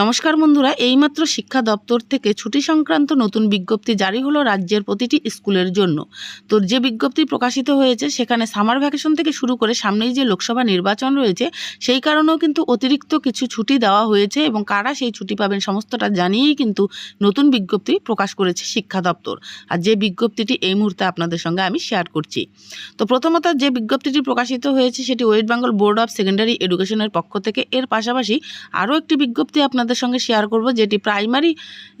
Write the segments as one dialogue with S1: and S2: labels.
S1: নমস্কার বন্ধুরা, এইমাত্র শিক্ষা দপ্তর থেকে ছুটি সংক্রান্ত নতুন বিজ্ঞপ্তি জারি হলো রাজ্যের প্রতিটি স্কুলের জন্য। তো যে বিজ্ঞপ্তি প্রকাশিত হয়েছে, সেখানে সামার ভ্যাকেশন থেকে শুরু করে সামনেই যে লোকসভা নির্বাচন রয়েছে, সেই কারণেও কিন্তু অতিরিক্ত কিছু ছুটি দেওয়া হয়েছে এবং কারা সেই ছুটি পাবেন সমস্তটা জানিয়েই কিন্তু নতুন বিজ্ঞপ্তি প্রকাশ করেছে শিক্ষা দপ্তর। আর যে বিজ্ঞপ্তিটি এই মুহূর্তে আপনাদের সঙ্গে আমি শেয়ার করছি। তো প্রথমত যে বিজ্ঞপ্তিটি প্রকাশিত হয়েছে, সেটি West Bengal board of secondary এডুকেশনের পক্ষ থেকে। এর পাশাপাশি আরও একটি বিজ্ঞপ্তি আপনাদের সঙ্গে শেয়ার করব যেটি প্রাইমারি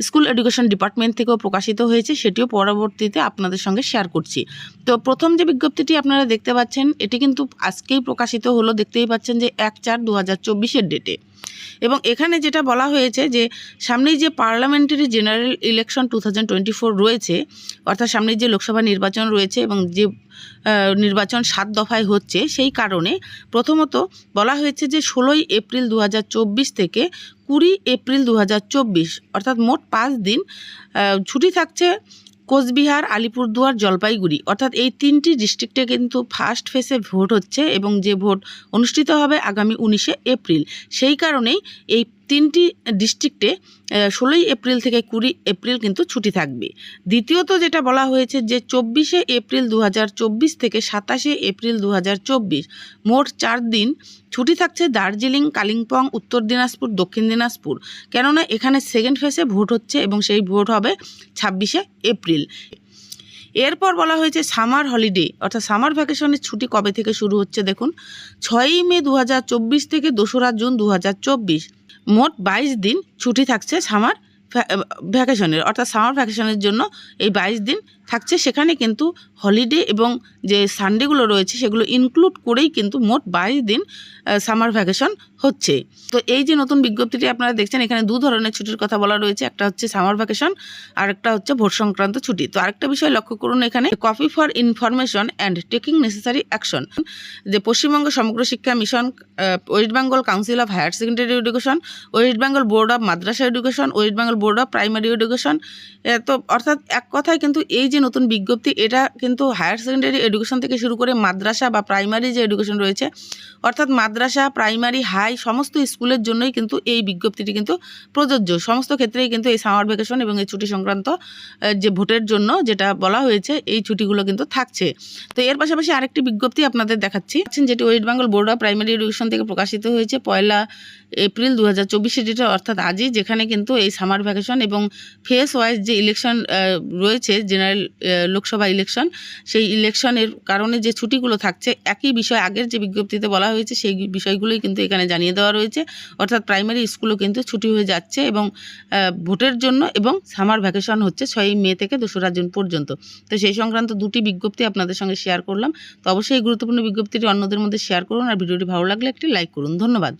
S1: স্কুল এডুকেশন ডিপার্টমেন্ট থেকেও প্রকাশিত হয়েছে, সেটিও পরবর্তীতে আপনাদের সঙ্গে শেয়ার করছি। তো প্রথম যে বিজ্ঞপ্তিটি আপনারা দেখতে পাচ্ছেন, এটি কিন্তু আজকেই প্রকাশিত হলো, দেখতেই পাচ্ছেন যে এক চার দু হাজার চব্বিশের ডেটে এবং এখানে যেটা বলা হয়েছে যে সামনেই যে পার্লামেন্টারি জেনারেল ইলেকশন টু রয়েছে, অর্থাৎ সামনেই যে লোকসভা নির্বাচন রয়েছে এবং যে নির্বাচন সাত দফায় হচ্ছে সেই কারণে প্রথমত বলা হয়েছে যে ষোলোই এপ্রিল দু হাজার চব্বিশ থেকে কুড়ি এপ্রিল দু হাজার চব্বিশ, অর্থাৎ মোট পাঁচ দিন ছুটি থাকছে কোচবিহার, আলিপুরদুয়ার, জলপাইগুড়ি। অর্থাৎ এই তিনটি ডিস্ট্রিক্টে কিন্তু ফার্স্ট ফেসে ভোট হচ্ছে এবং যে ভোট অনুষ্ঠিত হবে আগামী উনিশে এপ্রিল। সেই কারণেই এই তিনটি ডিস্ট্রিক্টে ষোলোই এপ্রিল থেকে কুড়ি এপ্রিল কিন্তু ছুটি থাকবে। দ্বিতীয়ত যেটা বলা হয়েছে যে চব্বিশে এপ্রিল দু হাজার চব্বিশ থেকে সাতাশে এপ্রিল দু হাজার চব্বিশ, মোট চার দিন ছুটি থাকছে দার্জিলিং, কালিম্পং, উত্তর দিনাজপুর, দক্ষিণ দিনাজপুর। কেননা এখানে সেকেন্ড ফেসে ভোট হচ্ছে এবং সেই ভোট হবে ছাব্বিশে এপ্রিল। এরপর বলা হয়েছে সামার হলিডে অর্থাৎ সামার ভ্যাকেশনের ছুটি কবে থেকে শুরু হচ্ছে দেখুন? ছয়ই মে দু হাজার চব্বিশ থেকে দোসরা জুন দু হাজার চব্বিশ। মোট বাইশ দিন ছুটি থাকছে সামার ভ্যাকেশনের অর্থাৎ সামার ভ্যাকেশনের জন্য এই বাইশ দিন থাকছে, সেখানে কিন্তু হলিডে এবং যে সানডেগুলো রয়েছে, সেগুলো ইনক্লুড করেই কিন্তু মোট বাইশ দিন সামার ভ্যাকেশন হচ্ছে। তো এই যে নতুন বিজ্ঞপ্তিটি আপনারা দেখছেন, এখানে দু ধরনের ছুটির কথা বলা রয়েছে। একটা হচ্ছে সামার ভ্যাকেশন আর একটা হচ্ছে ভোট সংক্রান্ত ছুটি। তো আরেকটা বিষয় লক্ষ্য করুন এখানে copy for information and taking necessary action যে Paschimbanga Samagra Shiksha mission West Bengal council of higher secondary education West Bengal board of madrasa education West Bengal board of primary education তো অর্থাৎ এক কথায় কিন্তু এই যে নতুন বিজ্ঞপ্তি, এটা কিন্তু হায়ার সেকেন্ডারি এডুকেশন থেকে শুরু করে মাদ্রাসা বা প্রাইমারি যে এডুকেশন রয়েছে, অর্থাৎ মাদ্রাসা প্রাইমারি হাই সমস্ত স্কুলের জন্যই কিন্তু এই বিজ্ঞপ্তিটি কিন্তু প্রযোজ্য। সমস্ত ক্ষেত্রেই কিন্তু এই সামার ভ্যাকেশন এবং এই ছুটি সংক্রান্ত যে ভোটের জন্য যেটা বলা হয়েছে, এই ছুটিগুলো কিন্তু থাকছে। তো এর পাশাপাশি আরেকটি বিজ্ঞপ্তি আপনাদের দেখাচ্ছি। যেটি West Bengal board of primary education থেকে প্রকাশিত হয়েছে পয়লা এপ্রিল দু হাজার চব্বিশে, যেটা অর্থাৎ আজই, যেখানে কিন্তু এই সামার ভ্যাকেশন এবং ফেস ওয়াইজ যে ইলেকশন রয়েছে জেনারেল লোকসভা ইলেকশন, সেই ইলেকশনের কারণে যে ছুটিগুলো থাকছে, একই বিষয় আগের যে বিজ্ঞপ্তিতে বলা হয়েছে, সেই বিষয়গুলোই কিন্তু এখানে জানিয়ে দেওয়া রয়েছে। অর্থাৎ প্রাইমারি স্কুলও কিন্তু ছুটি হয়ে যাচ্ছে এবং ভোটের জন্য এবং সামার ভ্যাকেশন হচ্ছে ছয়ই মে থেকে দোসরা জুন পর্যন্ত। তো সেই সংক্রান্ত দুটি বিজ্ঞপ্তি আপনাদের সঙ্গে শেয়ার করলাম। তো অবশ্যই এই গুরুত্বপূর্ণ বিজ্ঞপ্তিটি অন্যদের মধ্যে শেয়ার করুন আর ভিডিওটি ভালো লাগলে একটি লাইক করুন। ধন্যবাদ।